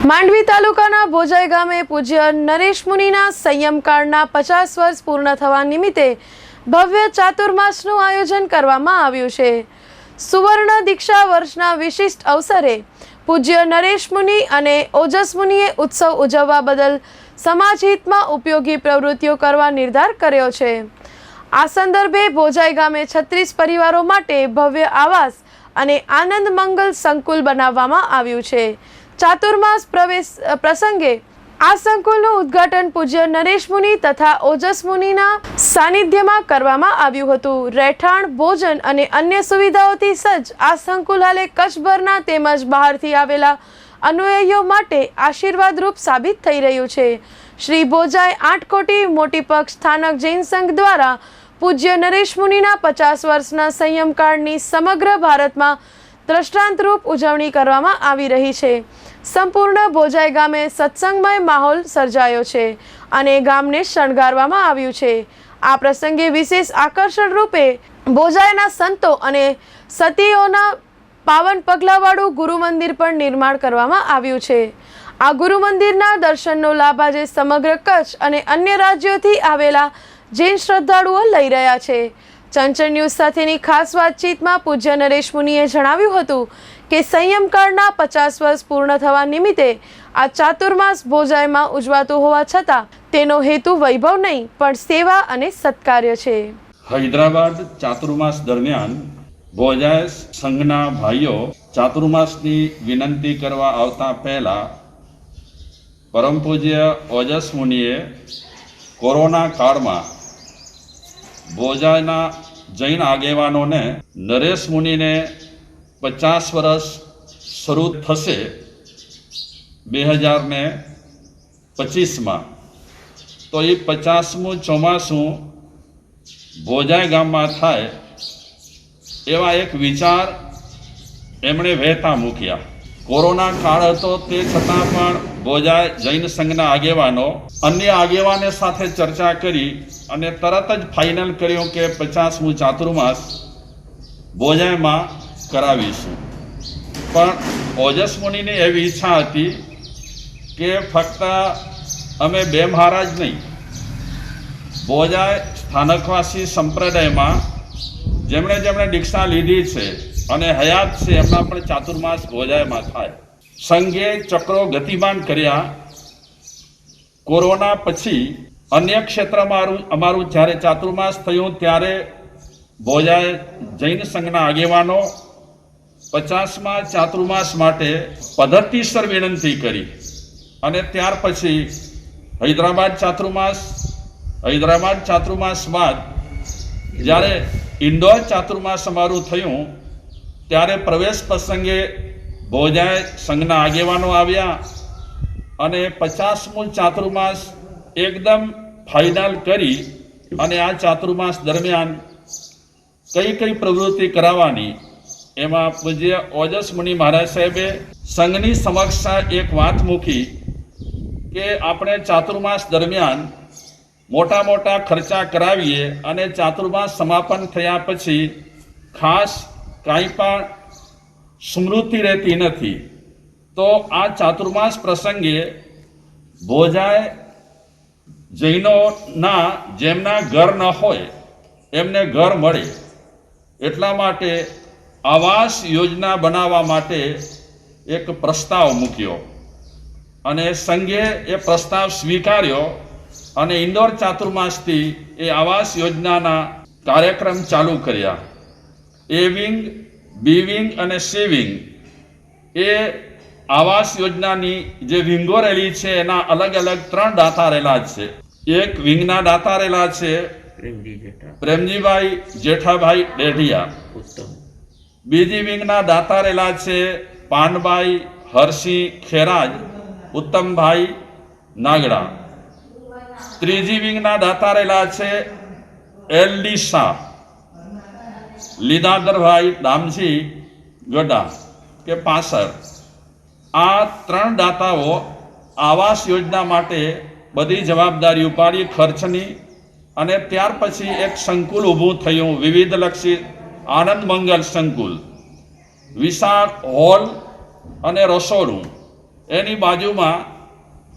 માંડવી તાલુકાના ભોજાઈ ગામે પૂજ્ય નરેશ મુનિના સંયમકાળના પચાસ વર્ષ પૂર્ણ થવા નિમિત્તે ભવ્ય ચાતુર્માસનું આયોજન કરવામાં આવ્યું છે. સુવર્ણ દીક્ષા વર્ષના વિશિષ્ટ અવસરે પૂજ્ય નરેશ મુનિ અને ઓજસ મુનિએ ઉત્સવ ઉજવવા બદલ સમાજ હિતમાં ઉપયોગી પ્રવૃત્તિઓ કરવા નિર્ધાર કર્યો છે. આ સંદર્ભે ભોજાઈ ગામે છત્રીસ પરિવારો માટે ભવ્ય આવાસ અને આનંદ મંગલ સંકુલ બનાવવામાં આવ્યું છે. ચાતુર્માસ પ્રવેશ પ્રસંગે આ સંકુલનું ઉદ્ઘાટન પૂજ્ય નરેશ મુનિ તથા ઓજસ મુનિના સાનિધ્યમાં કરવામાં આવ્યું હતું. રહેઠાણ, ભોજન અને અન્ય સુવિધાઓથી સજ્જ આ સંકુલ હાલે કચ્છભરના તેમજ બહારથી આવેલા અનુયાયીઓ માટે આશીર્વાદરૂપ સાબિત થઈ રહ્યું છે. શ્રી ભોજાએ આઠકોટી મોટી પક્ષ સ્થાનક જૈન સંઘ દ્વારા પૂજ્ય નરેશ મુનિના પચાસ વર્ષના સંયમકાળની સમગ્ર ભારતમાં દ્રષ્ટાંતરૂપ ઉજવણી કરવામાં આવી રહી છે. સંપૂર્ણ ભોજાઈ ગામે સત્સંગમય માહોલ સર્જાયો છે અને ગામને શણગારવામાં આવ્યું છે. આ પ્રસંગે વિશેષ આકર્ષણ રૂપે ભોજાઈના સંતો અને સતીઓના પાવન પગલાવાળું ગુરુ મંદિર પણ નિર્માણ કરવામાં આવ્યું છે. આ ગુરુ મંદિરના દર્શનનો લાભ આજે સમગ્ર કચ્છ અને અન્ય રાજ્યોથી આવેલા જૈન શ્રદ્ધાળુઓ લઈ રહ્યા છે. ચંચળ ન્યૂઝ સાથેની ખાસ વાતચીતમાં પૂજ્ય નરેશ મુનિએ જણાવ્યું હતું કે સંયમકાળના પચાસ વર્ષ પૂર્ણ થવા નિમિત્તે આ ચાતુર્માસ ભોજાઈમાં ઉજવાતું હોવા છતાં તેનો હેતુ વૈભવ નહીં, પણ સેવા અને સત્કાર્ય છે. હૈદરાબાદ ચાતુર્માસ દરમિયાન ભોજાય સંઘના ભાઈઓ ચાતુર્માસની વિનંતી કરવા આવતા પહેલા પરમ પૂજ્ય ઓજસ મુનિએ કોરોના કાળમાં ભોજાયના જૈન આગેવાનોને નરેશ મુનિને પચાસ વર્ષ શરૂ થશે બે હજાર ને પચીસમાં. તો એ પચાસમું ચોમાસું ભોજાઈ ગામમાં થાય એવા એક વિચાર એમણે વહેતા મૂક્યા. કોરોના કાળ હતો તે છતાં પણ ભોજાય જૈન સંઘના આગેવાનો અન્ય આગેવાને સાથે ચર્ચા કરી અને તરત જ ફાઇનલ કર્યું કે પચાસમું ચાતુર્માસ ભોજાઈમાં કરાવીશું. પણ ઓજસ મુનિની એવી ઈચ્છા હતી કે ફક્ત અમે બે મહારાજ નહીં ભોજા સ્થાનકવાસી સંપ્રદાયમાં જેમણે જેમણે દીક્ષા લીધી છે અને હયાત છે, એમના પણ ચાતુર્માસ ભોજાયમાં થાય. સંઘે ચક્રો ગતિમાન કર્યા. કોરોના પછી અન્ય ક્ષેત્રમાં અમારું જ્યારે ચાતુર્માસ થયું ત્યારે ભોજાય જૈન સંઘના આગેવાનો પચાસમાં ચાતુર્માસ માટે પદ્ધતિસર વિનંતી કરી. અને ત્યાર પછી હૈદરાબાદ ચાતુર્માસ હૈદરાબાદ ચાતુર્માસ બાદ જ્યારે ઇન્દોર ચાતુર્માસ અમારું થયું ત્યારે પ્રવેશ પ્રસંગે ભોજાય સંઘના આગેવાનો આવ્યા અને પચાસમું ચાતુર્માસ એકદમ ફાઇનલ કરી અને આ ચાતુર્માસ દરમિયાન કઈ કઈ પ્રવૃત્તિ કરાવવાની એમાં પૂજ્ય ઓજસ મુનિ મહારાજ સાહેબે સંઘની સમક્ષ એક વાત મૂકી કે આપણે ચાતુર્માસ દરમિયાન મોટા મોટા ખર્ચા કરાવીએ અને ચાતુર્માસ સમાપન થયા પછી ખાસ કાંઈ પણ સ્મૃતિ રહેતી નથી. તો આ ચાતુર્માસ પ્રસંગે ભોજાય જૈનોના જેમના ઘર ન હોય, એમને ઘર મળે. એટલા માટે આવાસ યોજના બનાવવા માટે એક પ્રસ્તાવ મૂક્યો. અને સંઘે એ પ્રસ્તાવ સ્વીકાર્યો અને ઇન્દોર ચાતુર્માસથી એ આવાસ યોજનાના કાર્યક્રમ ચાલુ કર્યા. એ વિંગ બી વિંગ અને સી વિંગ એ આવાસ યોજનાની જે વિંગો રહેલી છે એના અલગ અલગ ત્રણ દાતા રહેલા છે. એક વિંગના દાતા રહેલા છે પ્રેમજીભાઈ જેઠાભાઈ ડેઢિયા. ઉત્તમ. બીજી વિંગના દાતા રહેલા છે પાનભાઈ હરસિંહ ખેરાજ ઉત્તમભાઈ નાગડા. ત્રીજી વિંગના દાતા રહેલા છે એલ ડી શાહ. લીદાધરભાઈ દામજી ગડા કે પાસર. આ ત્રણ દાતાઓ આવાસ યોજના માટે બધી જવાબદારી ઉપાડી ખર્ચની અને ત્યાર પછી એક સંકુલ ઊભું થયું, વિવિધલક્ષી આનંદ મંગલ સંકુલ. વિશાળ હોલ અને રસોડું. એની બાજુમાં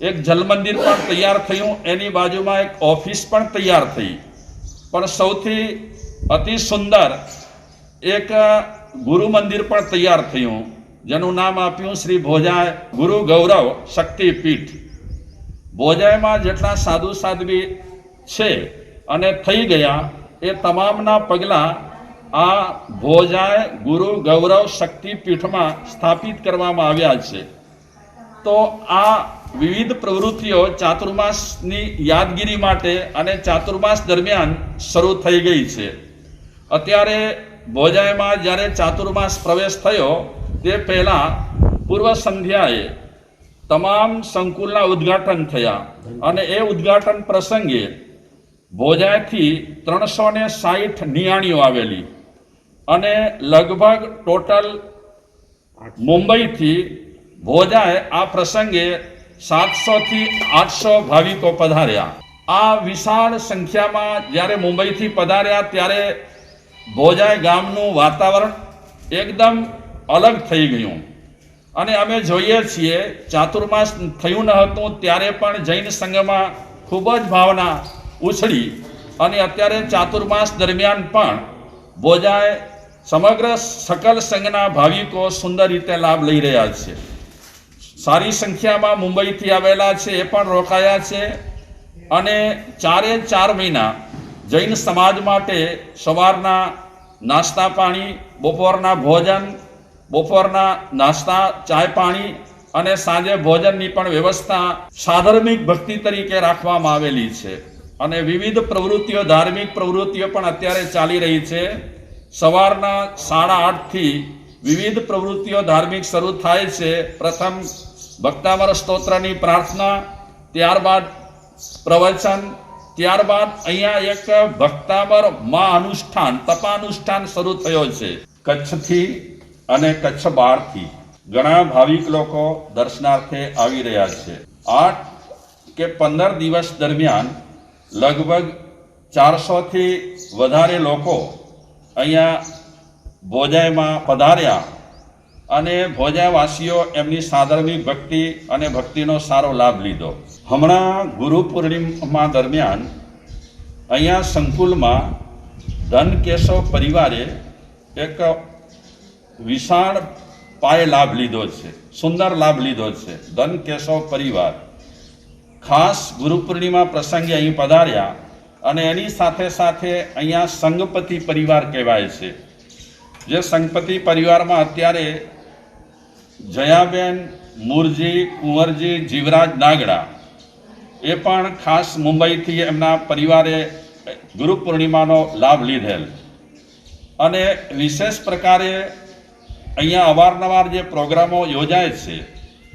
એક જલમંદિર પણ તૈયાર થયું, એની બાજુમાં એક ઓફિસ પણ તૈયાર થઈ. પણ સૌથી અતિ સુંદર એક ગુરુ મંદિર પણ તૈયાર થયું. જેનું નામ આપ્યું શ્રી ભોજાય ગુરુ ગૌરવ શક્તિપીઠ. ભોજાયમાં જેટલા સાધુ સાધ્વી છે અને થઈ ગયા, એ તમામના પગલાં આ ભોજાય ગુરુ ગૌરવ શક્તિપીઠમાં સ્થાપિત કરવામાં આવ્યા છે. તો આ વિવિધ પ્રવૃત્તિઓ ચાતુર્માસની યાદગીરી માટે અને ચાતુર્માસ દરમિયાન શરૂ થઈ ગઈ છે. અત્યારે ભોજાયમાં જ્યારે ચાતુર્માસ પ્રવેશ થયો, તે પહેલાં પૂર્વ સંધ્યાએ તમામ સંકુલના ઉદ્ઘાટન થયા. અને એ ઉદ્ઘાટન પ્રસંગે ભોજાયથી ત્રણસો ને સાહીઠ નિયાણીઓ આવેલી. અને લગભગ ટોટલ મુંબઈથી ભોજાએ આ પ્રસંગે સાતસોથી આઠસો ભાવિકો પધાર્યા. આ વિશાળ સંખ્યામાં જ્યારે મુંબઈથી પધાર્યા, ત્યારે ભોજાય ગામનું વાતાવરણ એકદમ અલગ થઈ ગયું. અને અમે જોઈએ છીએ, ચાતુર્માસ થયું ન હતું ત્યારે પણ જૈન સંઘમાં ખૂબ જ ભાવના ઉછળી. અને અત્યારે ચાતુર્માસ દરમિયાન પણ ભોજાય સમગ્ર સકલ સંઘના ભાવિકો સુંદર રીતે લાભ લઈ રહ્યા છે. સારી સંખ્યામાં મુંબઈથી આવેલા છે, એ પણ રોકાયા છે. અને ચારે ચાર મહિના જૈન સમાજ માટે સવારના નાસ્તા પાણી, બપોરના ભોજન, બપોરના નાસ્તા, ચાય પાણી અને સાંજે ભોજનની પણ વ્યવસ્થા સાધર્મિક ભક્તિ તરીકે રાખવામાં આવેલી છે. અને વિવિધ પ્રવૃત્તિઓ, ધાર્મિક પ્રવૃત્તિઓ પણ અત્યારે ચાલી રહી છે. સવારના સાડા આઠથી વિવિધ પ્રવૃત્તિઓ ધાર્મિક શરૂ થાય છે. પ્રથમ ભક્તામર સ્તોત્રની પ્રાર્થના, ત્યારબાદ પ્રવચન ત્યારબાદ અહીંયા એક ભક્તામર મા અનુષ્ઠાન તપાનુષ્ઠાન શરૂ થયો છે. કચ્છથી અને કચ્છ બહારથી ઘણા ભાવિક લોકો દર્શનાર્થે આવી રહ્યા છે. આઠ કે પંદર દિવસ દરમિયાન લગભગ ચારસોથી વધારે લોકો અહીંયા ભોજાઈમાં પધાર્યા. અને ભોજાવાસીઓ એમની સાધર્મિક ભક્તિ અને ભક્તિનો સારો લાભ લીધો. હમણાં ગુરુ પૂર્ણિમા દરમિયાન અહીંયા સંકુલમાં ધન કેશવ પરિવારે એક વિશાળ પાયે લાભ લીધો છે, સુંદર લાભ લીધો છે ધન કેશવ પરિવાર. ખાસ ગુરુ પૂર્ણિમા પ્રસંગે અહીં પધાર્યા અને એની સાથે સાથે અહીંયા સંગપતિ પરિવાર કહેવાય છે. જે સંગપતિ પરિવારમાં અત્યારે જયાબેન, મુરજી, કુંવરજી, જીવરાજ નાગડા એ પણ ખાસ મુંબઈથી એમના પરિવારે ગુરુ પૂર્ણિમાનો લાભ લીધેલ. અને વિશેષ પ્રકારે અહીંયા અવારનવાર જે પ્રોગ્રામો યોજાય છે,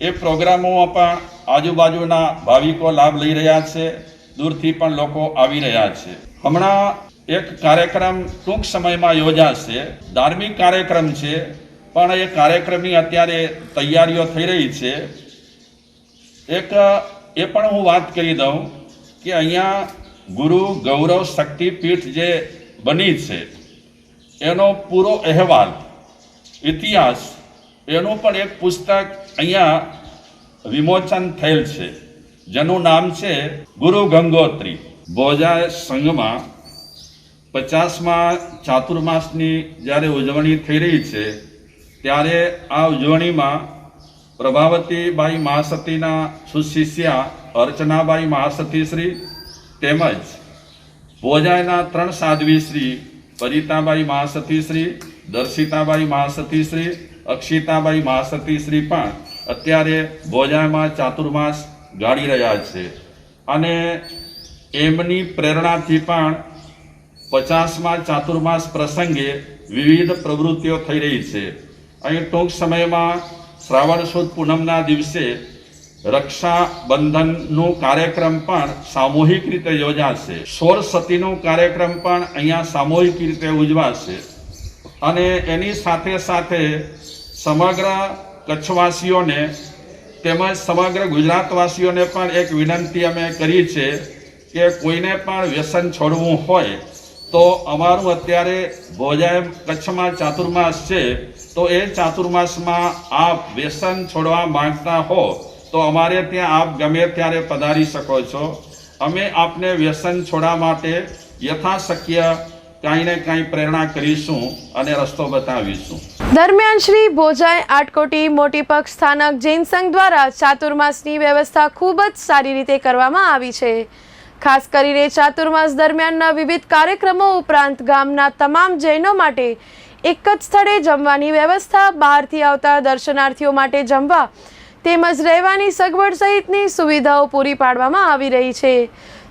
એ પ્રોગ્રામોમાં પણ આજુબાજુના ભાવિકો લાભ લઈ રહ્યા છે, દૂરથી પણ લોકો આવી રહ્યા છે. હમણાં એક કાર્યક્રમ ટૂંક સમયમાં યોજાશે. ધાર્મિક કાર્યક્રમ છે. પણ એ કાર્યક્રમની અત્યારે તૈયારીઓ થઈ રહી છે. એક, એ પણ હું વાત કરી દઉં કે અહીંયા ગુરુ ગૌરવ શક્તિપીઠ જે બની છે, એનો પૂરો અહેવાલ, ઇતિહાસ, એનું પણ એક પુસ્તક અહીંયા વિમોચન થયેલ છે. જેનું નામ છે ગુરુ ગંગોત્રી. ભોજા સંઘમાં પચાસમાં ચાતુર્માસની જ્યારે ઉજવણી થઈ રહી છે ત્યારે આ ઉજવણીમાં પ્રભાવતીબાઈ મહાસતીના સુશિષ્યા અર્ચનાબાઈ મહાસતી શ્રી તેમજ ભોજાયના ત્રણ સાધ્વી શ્રી પરિતાબાઈ મહાસતી શ્રી, દર્શિતાબાઈ મહાસતી શ્રી, અક્ષિતાબાઈ મહાસતી શ્રી પણ અત્યારે ભોજાયમાં ચાતુર્માસ ગાળી રહ્યા છે. અને એમની પ્રેરણાથી પણ પચાસમાં ચાતુર્માસ પ્રસંગે વિવિધ પ્રવૃત્તિઓ થઈ રહી છે. અહીં ટૂંક સમયમાં શ્રાવણ સુદ પૂનમના દિવસે રક્ષાબંધનનું કાર્યક્રમ પણ સામૂહિક રીતે યોજાશે. સોળ સતીનું કાર્યક્રમ પણ અહીંયા સામૂહિક રીતે ઉજવાશે. અને એની સાથે સાથે સમગ્ર કચ્છવાસીઓને તેમજ સમગ્ર ગુજરાતવાસીઓને પણ એક વિનંતી અમે કરી છે કે કોઈને પણ વ્યસન છોડવું હોય તો અમારું અત્યારે ભોજાય કચ્છમાં ચાતુર્માસ છે, તો એ ચાતુર્માસમાં આપ વ્યસન છોડવા માંગતા હો, તો અમારે ત્યાં આપ ગમે ત્યારે પધારી શકો છો. અમે આપને વ્યસન છોડવા માટે યથાશક્ય કાંઈ ને કાંઈ પ્રેરણા કરીશું અને રસ્તો બતાવીશું. દરમિયાન શ્રી ભોજાઈ આટકોટી મોટીપક્ષ સ્થાનક જૈન સંઘ દ્વારા ચાતુર્માસની વ્યવસ્થા ખૂબ જ સારી રીતે કરવામાં આવી છે. ખાસ કરીને ચાતુર્માસ દરમિયાનના વિવિધ કાર્યક્રમો ઉપરાંત ગામના તમામ જૈનો માટે એક જ સ્થળે જમવાની વ્યવસ્થા, બહારથી આવતા દર્શનાર્થીઓ માટે જમવા તેમજ રહેવાની સગવડ સહિતની સુવિધાઓ પૂરી પાડવામાં આવી રહી છે.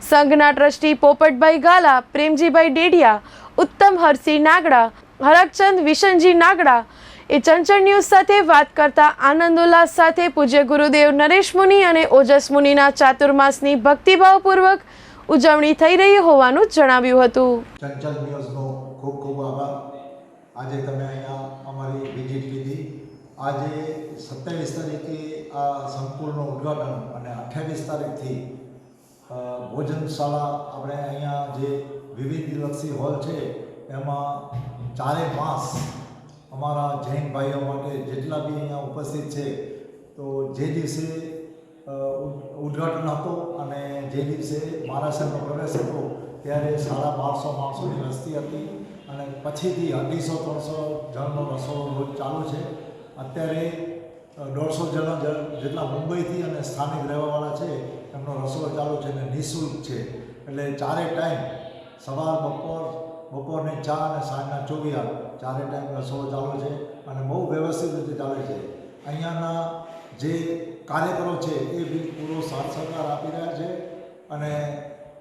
સંઘના ટ્રસ્ટી પોપટભાઈ ગાલા, પ્રેમજીભાઈ ડેડિયા, ઉત્તમ હરસિંહ નાગડા, હરકચંદ વિશનજી નાગડા એ ચંચળ ન્યૂઝ સાથે વાત કરતા આનંદ ઉલ્લાસ સાથે પૂજ્ય ગુરુદેવ નરેશ મુનિ અને ઓજસ મુનિના ચાતુર્માસની ભક્તિભાવપૂર્વક ઉજવણી થઈ રહી હોવાનું જણાવ્યું હતું. ચંચલ ન્યૂઝનો ખૂબ ખૂબ આભાર. આજે તમે અહીંયા અમારી વિઝિટ લીધી આજે સત્યાવીસ તારીખે આ સંકુલનું ઉદ્ઘાટન અને અઠ્યાવીસ તારીખથી ભોજનશાળા આપણે અહીંયા જે વિવિધલક્ષી હોલ છે, એમાં ચારે માસ અમારા જૈન ભાઈઓ માટે જેટલા બી અહીંયા ઉપસ્થિત છે, તો જે દિવસે ઉદ્ઘાટન હતો અને જે દિવસે મહારાષ્ટ્રનો પ્રવેશ હતો, ત્યારે સાડા બારસો માણસોની વસ્તી હતી અને પછીથી અઢીસો, ત્રણસો જણનો રસોડો રોજ ચાલુ છે. અત્યારે દોઢસો જણા જેટલા મુંબઈથી અને સ્થાનિક રહેવાવાળા છે, એમનો રસોડો ચાલુ છે અને નિઃશુલ્ક છે. એટલે ચારે ટાઈમ, સવાર, બપોર, બપોરની ચા અને સાંજના ચોવીયા, ચારે ટાઈમ રસોડો ચાલુ છે અને બહુ વ્યવસ્થિત રીતે ચાલે છે. અહીંયાના જે કાર્યકરો છે એ બિલ પૂરો સાથ સહકાર આપી રહ્યા છે અને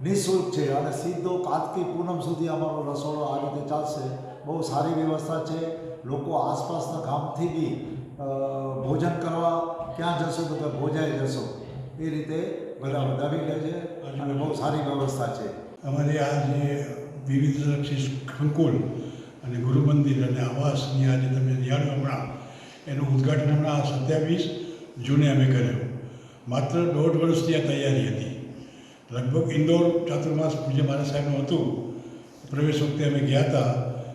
નિઃશુલ્ક છે અને સીધો કાર્તિક પૂનમ સુધી અમારો રસોડો આ રીતે ચાલશે. બહુ સારી વ્યવસ્થા છે. લોકો આસપાસના ગામથી બી ભોજન કરવા ક્યાં જશો તો કે ભોજાઈ જશો. એ રીતે બધા વધાવી લે છે અને બહુ સારી વ્યવસ્થા છે. અમારે આ જે વિવિધ વિવિધલક્ષી સંકુલ અને ગુરુ મંદિર અને આવાસની આજે તમે નિહાળ્યું હમણાં, એનું ઉદઘાટન હમણાં સત્યાવીસ જૂને અમે કર્યો. માત્ર દોઢ વર્ષથી આ તૈયારી હતી. લગભગ ઇન્દોર ચાતુર્માસ પૂજ્ય મહારાજ સાહેબનું હતું. પ્રવેશ વખતે અમે ગયા હતા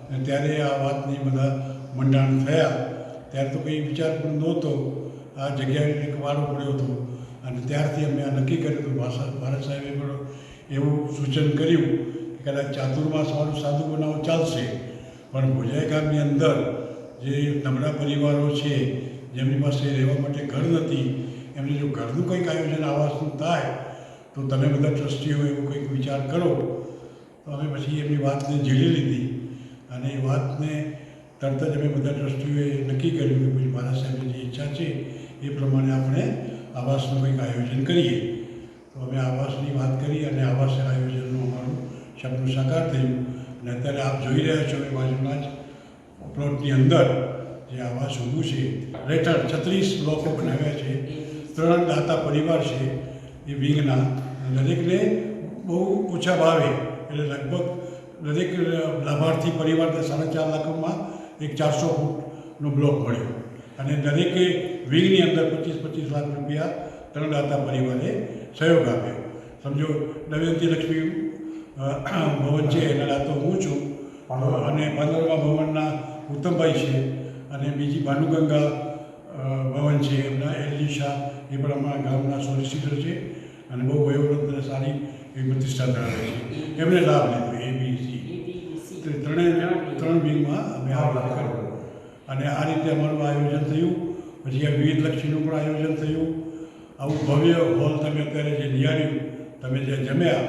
અને ત્યારે આ વાતની બધા મંડાણ થયા. ત્યારે તો કંઈ વિચાર પણ નહોતો. આ જગ્યાએ એક વારો પડ્યો હતો અને ત્યારથી અમે આ નક્કી કર્યું હતું. ભાષા ભારત સાહેબે પણ એવું સૂચન કર્યું કે કદાચ ચાતુર્માસવાળું સાદું બનાવો ચાલશે. પણ ભોજાઈ ગામની અંદર જે નબળા પરિવારો છે જેમની પાસે રહેવા માટે ઘર નથી એમને જો ઘરનું કંઈક આયોજન આવાસનું થાય, તો તમે બધા ટ્રસ્ટીઓ એવો કંઈક વિચાર કરો. તો અમે પછી એમની વાતને ઝીલી લીધી અને એ વાતને તરત જ અમે બધા ટ્રસ્ટીઓએ નક્કી કર્યું કે પછી મારા સાહેબની જે ઈચ્છા છે, એ પ્રમાણે આપણે આવાસનું કંઈક આયોજન કરીએ. તો અમે આવાસની વાત કરી અને આવાસ આયોજનનું અમારું સપનું સાકાર થયું. અને અત્યારે આપ જોઈ રહ્યા છો, એ બાજુના જ પ્લોટની અંદર જે આવા સમૂહ છે. રેટર છત્રીસ લોકો બનાવ્યા છે. ત્રણ દાતા પરિવાર છે એ વિંગના. દરેકને બહુ ઓછા ભાવે. એટલે લગભગ દરેક લાભાર્થી પરિવારને સાડા ચાર લાખમાં એક ચારસો ફૂટનો બ્લોક મળ્યો. અને દરેકે વિંગની અંદર પચીસ પચીસ લાખ રૂપિયા ત્રણ દાતા પરિવારે સહયોગ આપ્યો. સમજો દમયંતી લક્ષ્મી ભવન છે એના દાતો હું છું. અને પાંદરવા ભવનના ઉત્તમભાઈ છે. અને બીજી ભાનુગંગા ભવન છે એમના એલજી શાહ એ પણ અમારા ગામના સોલિસિટર છે અને બહુ વયોવૃદ્ધ અને સારી એવી પ્રતિષ્ઠા ધરાવે છે. એમને લાભ લીધો એ બી સી. ત્રણેય ત્રણ વિંગમાં અમે આ લાભ કર્યો અને આ રીતે અમારું આયોજન થયું. પછી આ વિવિધ લક્ષીનું પણ આયોજન થયું. આવું ભવ્ય હોલ તમે અત્યારે જે નિહાળ્યું તમે જે જમ્યા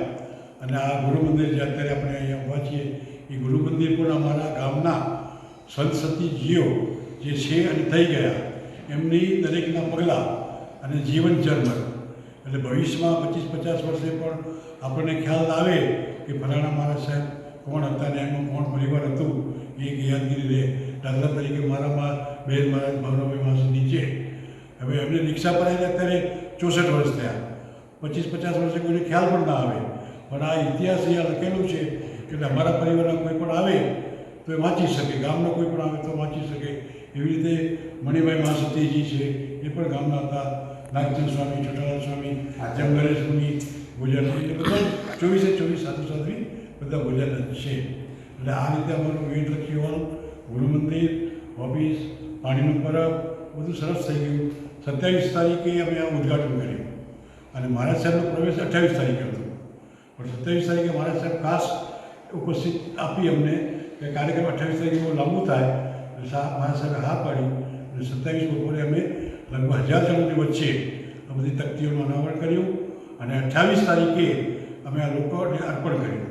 અને આ ગુરુ મંદિર જે અત્યારે આપણે અહીંયા ઊભા છીએ એ ગુરુ મંદિર પણ અમારા ગામના સંત સતીજીઓ જે છે અને થઈ ગયા, એમની દરેકના પગલાં અને જીવન ચરમર એટલે ભવિષ્યમાં પચીસ પચાસ વર્ષે પણ આપણને ખ્યાલ આવે કે ફલાણા મહારાજ સાહેબ કોણ હતા ને એમનું કોણ પરિવાર હતું, એ યાદગીરી રહે દાખલા તરીકે મારામાં બેન મહારાજ ભવરાભાઈ માસી નીચે. હવે એમને રિક્ષા પર આવીને અત્યારે ચોસઠ વર્ષ થયા. પચીસ પચાસ વર્ષે કોઈને ખ્યાલ પણ ના આવે. પણ આ ઇતિહાસ અહીંયા લખેલું છે કે અમારા પરિવારના કોઈ પણ આવે તો એ વાંચી શકે, ગામનો કોઈ પણ આવે તો વાંચી શકે. એવી રીતે મણિભાઈ મહાસતીજી છે, એ પણ ગામના હતા. નાગચંદ સ્વામી છોટાલાલ સ્વામી જેમ ગણેશ મુનિ ગુજરાત એટલે બધા ચોવીસે ચોવીસ સાધુ સાધવી બધા ગુજરાત જ છે. એટલે આ રીતે અમારું વિવેકલક્ષી હોલ ગુરુ મંદિર, ઓફિસ, પાણીનું પરબ, બધું સરસ થઈ ગયું. સત્યાવીસ તારીખે અમે આ ઉદઘાટન કર્યું. અને મહારાજ સાહેબનો પ્રવેશ અઠ્યાવીસ તારીખે હતો. પણ સત્યાવીસ તારીખે મહારાજ સાહેબ ખાસ ઉપસ્થિત આપી અમને કે કાર્યક્રમ અઠ્યાવીસ તારીખે બહુ લાંબુ થાય. સા હા પાડી અને સત્યાવીસ બપોરે અમે લગભગ હજાર જણોની વચ્ચે આ બધી તકતીઓનું અનાવરણ કર્યું અને અઠ્ઠાવીસ તારીખે અમે આ લોકોને અર્પણ કર્યું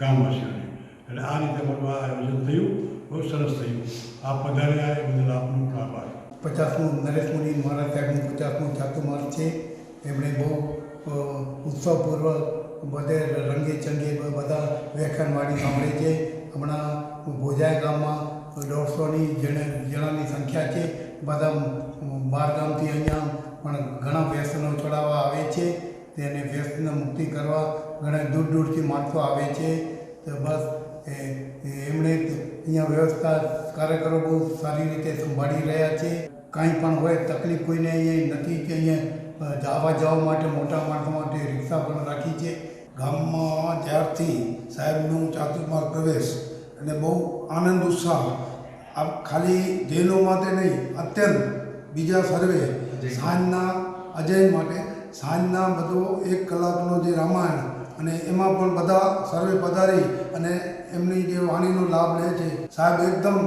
ગામવાસીઓને. એટલે આ રીતે અમારું આ આયોજન થયું, બહુ સરસ થયું. આ પધાર્યા એ બદલ આપનો પણ આભાર. પચાસમું નરેશ મુનિ મહારાજ સાહેબનું પચાસમું ચાતુર્માસ છે. એમણે બહુ ઉત્સવપૂર્વક બધે રંગે ચંગે બધા બધા વ્યાખ્યાનવાળી સાંભળે છે. હમણાં ભોજાય ગામમાં દોઢસોની જણ જણાની સંખ્યા છે, બધા બાર ગામથી અહીંયા પણ ઘણા વ્યસનો ચડાવવા આવે છે. તેને વ્યસન મુક્તિ કરવા ઘણા દૂર દૂરથી માણસો આવે છે. તો બસ એમણે અહીંયા વ્યવસ્થા કાર્યકરો બહુ સારી રીતે સંભાળી રહ્યા છે. કાંઈ પણ હોય, તકલીફ કોઈને અહીંયા નથી કે અહીંયા જવા જવા માટે મોટા માણસો માટે રિક્ષા પણ રાખી છે. ગામમાં જ્યારથી સાહેબનું ચાતુર્માર્ગ પ્રવેશ અને બહુ આનંદ ઉત્સાહ. આ ખાલી જૈનો માટે નહીં અત્યંત. બીજા સર્વે. સાંજના અજય માટે સાંજના બધો એક કલાકનો જે રામાયણ અને એમાં પણ બધા સર્વે પધારી અને એમની જે વાણીનો લાભ લે છે. સાહેબ એકદમ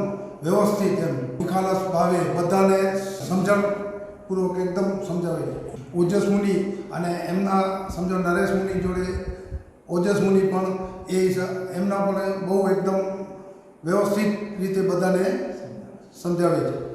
વ્યવસ્થિત એમ. નિખાલસ ભાવે બધાને સમજણ પૂર્વક એકદમ સમજાવે છે. ઓજસ મુનિ અને એમના સમજો નરેશ મુનિ જોડે ઓજસ મુનિ પણ એ એમના પણ બહુ એકદમ વ્યવસ્થિત રીતે બધાને સમજાવે છે.